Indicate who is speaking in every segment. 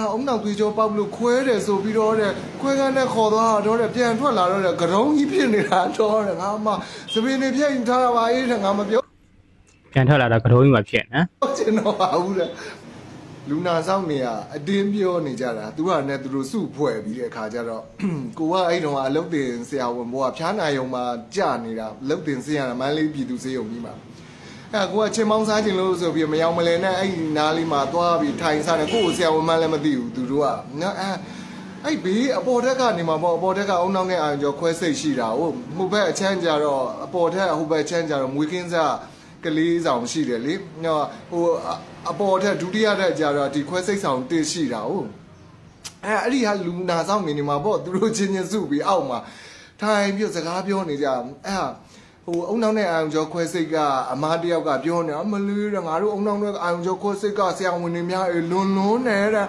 Speaker 1: အုံနောက်သွေးကြောပေါက်လို့ခွဲတယ်ဆိုပြီးတော့တဲ့ခွဲကန်းနဲ့ခေါ်သွားတော့တဲ့ပြန်ထွက်လာတော့တဲ့ကရုံးကြီးဖြစ်နေတာတော့တဲ့ငါမှသပင်းနေပြည့်ယူထားတာပါအေးတဲ့ငါမပြော
Speaker 2: ပြန်ထွက်လာတာကတော့ကြီးမှဖြစ်နော်
Speaker 1: ချင်တော့ပါဘူးတဲ့လူနာဆောင်နေရအတင်းပြောနေကြတာသူကလည်းသူတို့စုဖွဲ့ပြီးတဲ့အခါကျတော့ကိုကအဲ့တုန်းကအလုတ်တင်ဆရာဝန်ဘောကဖျားနာယုံမှာကြာနေတာအလုတ်တင်ဆရာမန်းလေးပြည်သူစေယုံကြီးမှာ အဲကိုကချင်းမောင်းစားခြင်းလို့ဆိုပြီးမယောင်မလဲနဲ့အဲ့ဒီနားလေးမှာသွားပြီးထိုင်စားတယ်ကိုကိုဆရာဝန်မလည်းမသိဘူးသူတို့ကနော်အဲအဲ့ဘေးအပေါ်တက်ကနေမှာပေါ့အပေါ်တက်ကအုံနောက်နဲ့အာရုံကျော်ခွဲစိတ်ရှိတာဟုတ်ဟိုဘက်အချမ်းကြတော့အပေါ်ထက်ဟိုဘက်အချမ်းကြတော့မွေးကင်းစားကလေးဆောင်ရှိတယ်လေနော်ဟိုအပေါ်ထက်ဒုတိယထက်ကြတော့ဒီခွဲစိတ်ဆောင်တစ်ရှိတာဟုတ်အဲအဲ့ဒီဟာလူနာဆောင်နေနေမှာပေါ့သူတို့ချင်းချင်းစုပြီးအောက်မှာထိုင်ပြီးစကားပြောနေကြအဲဟာ ဟိုအုံနောက်နဲ့အာယုံကျော်ခွဲစိတ်ကအမားတယောက်ကပြောနေတာမလေးတဲ့ငါတို့အုံနောက်နဲ့အာယုံကျော်ခွဲစိတ်ကဆရာဝန်တွေများအေးလွန်လွန်းနေတဲ့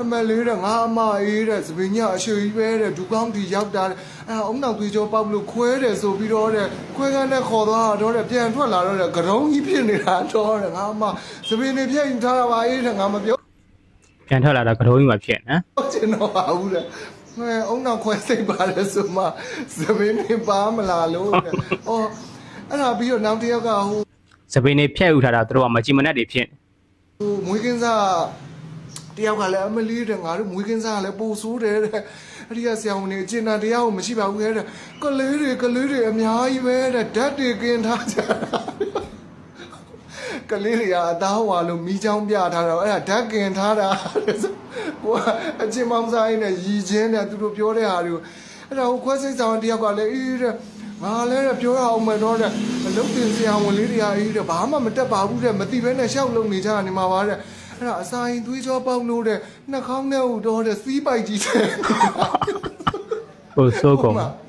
Speaker 1: အမလေးတဲ့ငါအမအေးတဲ့သပင်ညအရှိကြီးပဲတဲ့ဒူကောင်းတီရောက်တာတဲ့အဲအုံနောက်သွေးကြောပေါက်လို့ခွဲတယ်ဆိုပြီးတော့တဲ့ခွဲကန်းနဲ့ခေါ်သွားတော့တဲ့ပြန်ထွက်လာတော့တဲ့ကရုံးကြီးဖြစ်နေတာတော့တဲ့ငါအမသပင်နေပြည့်ယူထားတာပါအေးတဲ့ငါမပြော
Speaker 2: ပြန်ထွက်လာတာကတော့ကြီးမှဖြစ်နော်
Speaker 1: ချင်တော့ပါဘူးတဲ့ ဟဲ့အုံနောက်ခွဲစိတ်ပါတယ်ဆိုမှသပင်နေပါမလားလို့တဲ့အော်အဲ့ဒါပြီးတော့နောက်တစ်ယောက်ကဟို
Speaker 2: စပင်းနေဖြတ်ယူထားတာသူတို့ကမကြည်မနက်တွေဖြစ်
Speaker 1: ဟိုမွေးကင်းစားတယောက်ကလည်းအမလီတဲ့ငါတို့မွေးကင်းစားကလည်းပိုဆိုးတယ်တဲ့အဲ့ဒီကဆရာဝန်တွေအကျဉ်းသားတရားကိုမရှိပါဘူးခဲ့တဲ့ကလေးတွေကလေးတွေအများကြီးပဲတဲ့ဓာတ်တွေကင်းထားကြတာကလေးတွေကအသားဟွာလို့မိချောင်းပြထားတာအဲ့ဒါဓာတ်ကင်ထားတာတဲ့ဆို ကိုကအချင်းမောင်စားရင်းနဲ့ရည်ချင်းနဲ့သူတို့ပြောတဲ့ဟာတွေကိုအဲ့ဒါကိုခွဲစိတ်ဆောင်တယောက်ကလည်းအေးတဲ့ငါလည်းတဲ့ပြောရအောင်မယ်တော့တဲ့အလုပ်တင်ဆရာဝန်လေးတွေကအေးတဲ့ဘာမှမတက်ပါဘူးတဲ့မတိဘဲနဲ့ရှောက်လုံနေကြနေမှာပါတဲ့အဲ့ဒါအစာရင်သွေးကြောပေါက်လို့တဲ့နှာခေါင်းနဲ့ဥတော့တဲ့စီးပိုက်ကြီးတဲ့
Speaker 2: ဟိုစိုးကုန်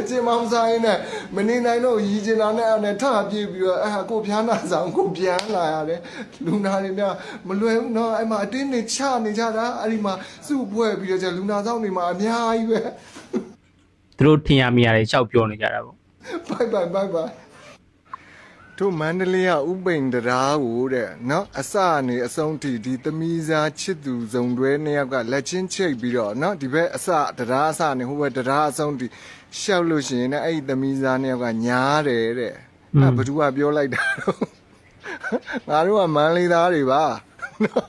Speaker 1: အချင်းမောင်ဆိုင်နဲ့မနေနိုင်တော့ရီကျင်လာနဲ့အဲ့နဲ့ထပြေးပြီးတော့အဲ့ဟာကိုဖျားနာဆောင်ကိုပြန်လာရတယ်လူနာတွေများမလွယ်ဘူးနော်အဲ့မှာအတင်းနေချနေကြတာအဲ့ဒီမှာစုဖွဲ့ပြီးတော့ကျလူနာဆောင်တွေမှာအများကြီးပဲ
Speaker 2: သူတို့ထင်ရမိရတယ်ရှောက်ပြောနေကြတာပေါ့
Speaker 1: ဘိုင်ဘိုင်ဘိုင်ဘိုင် တို့မန္တလေးကဥပိန်တရားကိုတဲ့နော်အစအနေအဆုံးထိဒီသမီးစားချစ်သူဇုံတွဲနှစ်ယောက်ကလက်ချင်းချိတ်ပြီးတော့နော်ဒီဘက်အစတရားအစနဲ့ဟိုဘက်တရားအဆုံးထိရှောက်လို့ရှိရင်လည်းအဲ့ဒီသမီးစားနှစ်ယောက်ကညားတယ်တဲ့အဲ့ဘသူကပြောလိုက်တာတော့ငါတို့ကမန္တလေးသားတွေပါနော်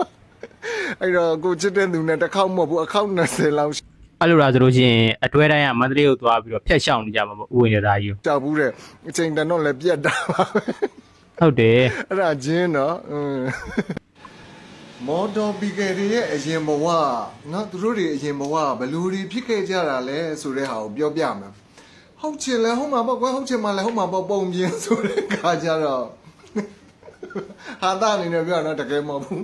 Speaker 1: အဲ့တော့ကိုချစ်တဲ့သူနဲ့တစ်ခေါက်မဟုတ်ဘူးအခေါက်20လောက်
Speaker 2: အဲ့လိုလာဆိုလို့ရှိရင်အတွဲတိုင်းကမန္တလေးကိုသွားပြီးတော့ဖျက်ရှောင်နေကြမှာပေါ့ဥဝင်ရသားကြီး
Speaker 1: ကိုတောက်ဘူးတဲ့အချိန်တန်တော့လည်းပြတ်တာပါပဲ
Speaker 2: ဟုတ်တယ်
Speaker 1: အဲ့ဒါဂျင်းနော်อืมမော်တော်ပီကယ်တွေရဲ့အရင်ဘဝနော်သူတို့တွေအရင်ဘဝဘလူတွေဖြစ်ခဲ့ကြတာလဲဆိုတဲ့ဟာကိုပြောပြမှာဟုတ်ချင်လဲဟုတ်မှာပေါ့ကွာဟုတ်ချင်မှလဲဟုတ်မှာပေါ့ပုံပြင်းဆိုတဲ့ခါကြတော့ဟာတာအနေနဲ့ပြောတော့တကယ်မဟုတ်ဘူး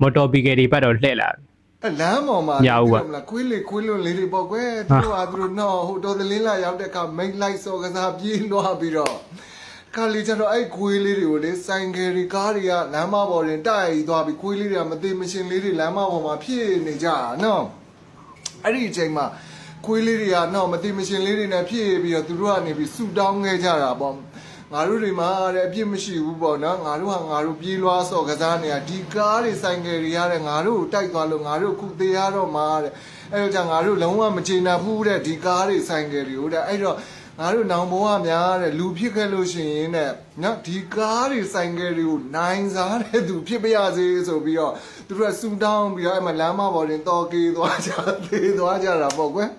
Speaker 2: မော်တော်ပီကယ်တွေဘက်တော့လှည့်လာပြီ
Speaker 1: အဲလမ်းပေါ်မှာ
Speaker 2: ညဦးပါ
Speaker 1: မလားခွေးလေခွေးလွန်လေးတွေပေါ့ကွယ်သူတို့ဟာသူတို့တော့ဟိုတော်သလင်းလာရောက်တဲ့အခါမိတ်လိုက်စော်ကစားပြေးလွှားပြီးတော့ခါလီကျတော့အဲ့ခွေးလေးတွေကိုလေဆိုင်ကယ်တွေကားတွေကလမ်းမပေါ်တင်တိုက်သွားပြီးခွေးလေးတွေကမသိမရှင်လေးတွေလမ်းမပေါ်မှာဖြစ်နေကြတာနော်အဲ့ဒီအချိန်မှာခွေးလေးတွေကတော့မသိမရှင်လေးတွေနဲ့ဖြစ်ပြီးတော့သူတို့ကနေပြီးဆူတောင်းခဲ့ကြတာပေါ့ ငါတို့တွေမှာတဲ့အပြစ်မရှိဘူးပေါ့နော်ငါတို့ဟာငါတို့ပြေးလွှားစော်ကစားနေတာဒီကားတွေဆိုင်ကယ်တွေရတဲ့ငါတို့ကိုတိုက်သွားလို့ငါတို့ခုသေးရတော့မှာတဲ့အဲ့တော့じゃငါတို့လုံးဝမချေနှံဘူးတဲ့ဒီကားတွေဆိုင်ကယ်တွေကိုတဲ့အဲ့တော့ငါတို့နောင်ဘဝများတဲ့လူဖြစ်ခဲ့လို့ရှိရင်တဲ့နော်ဒီကားတွေဆိုင်ကယ်တွေကိုနိုင်စားတဲ့သူဖြစ်ပါရစေဆိုပြီးတော့သူတို့ကဆူတောင်းပြီးတော့အဲ့မှာလမ်းမပေါ်တင်တော်ကေးသွားကြသေးသွားကြတာပေါ့ကွယ်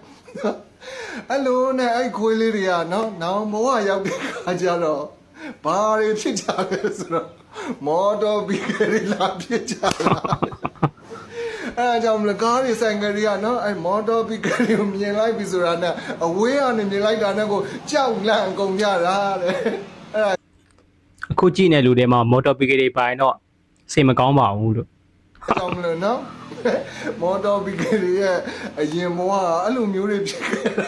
Speaker 1: အဲ့လိုနဲ့အဲ့ခွေးလေးတွေကနော်နောင်ဘဝရောက်တဲ့ခါကျတော့ဘာတွေဖြစ်ကြလဲဆိုတော့မော်တော်ဘီကယ်တွေလာဖြစ်ကြတာအဲ့ဒါကြောင့်မလို့ကားတွေဆိုင်ကယ်တွေကနော်အဲ့မော်တော်ဘီကယ်တွေကိုမြင်လိုက်ပြီဆိုတာနဲ့အဝေးကနေမြင်လိုက်တာနဲ့ကိုကြောက်လန့်အကုန်ကြတာတဲ့အဲ့ဒါ
Speaker 2: အခုကြည့်နေလူတွေမှာမော်တော်ပီကယ်တွေပိုင်တော့စိတ်မကောင်းပါဘူးလို့
Speaker 1: ကြောင့်မလို့နော်မော်တော်ဘီကယ်တွေရဲ့အရင်ဘဝကအဲ့လိုမျိုးတွေဖြစ်ခဲ့တာ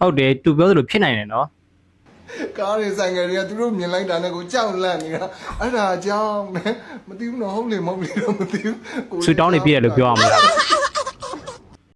Speaker 2: ဟုတ်တယ်သူပြောသလိုဖြစ်နိုင်တယ်နော်
Speaker 1: ကားတွေဆိုင်ကယ်တွေကသူတို့မြင်လိုက်တာနဲ့ကိုကြောက်လန့်နေတာအဲ့ဒါအကြောင်းနဲ့မသိဘူးနော်ဟုတ်လေမဟုတ်လေတော့မသိဘူးကိုယ်
Speaker 2: ဆူတောင်းနေပြည့်တယ်လို့ပြောရမှာလား